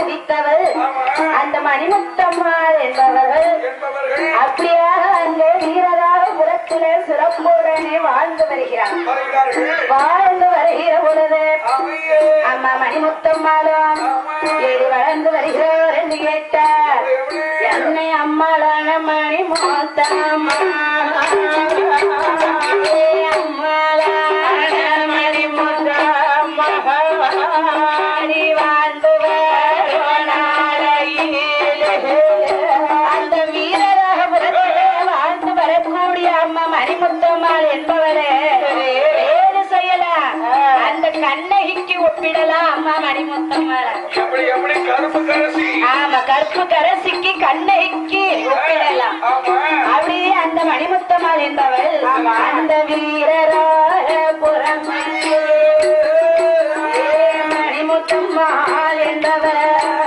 உதித்தவள் அந்த மணிமுத்தம்மாள் என்பவர்கள். என்பவர்கள் அப்படியாக அங்கே வீரராகபுரத்திலே சிறப்புடனே வாழ்ந்து வருகிறார். வாழ்ந்து வருகிற பொழுது அம்மா மணிமுத்தம்மாளும் ஏறி வளர்ந்து வருகிறோர் என்று கேட்டார். என்னை அம்மாளான மணிமுத்தம்மா அம்மா மணிமுத்தம்மாள் என்பவரே வேறு செய்யலாம் அந்த கண்ணகிக்கு ஒப்பிடலாம் அம்மா மணிமுத்தம்மாள் ஆமா கருப்பு கரசிக்கு கண்ணகிக்கு ஒப்பிடலாம். அப்படியே அந்த மணிமுத்தம்மாள் என்பவள் அந்த வீரராக புறம் மணிமுத்தம்மாள் என்பவர்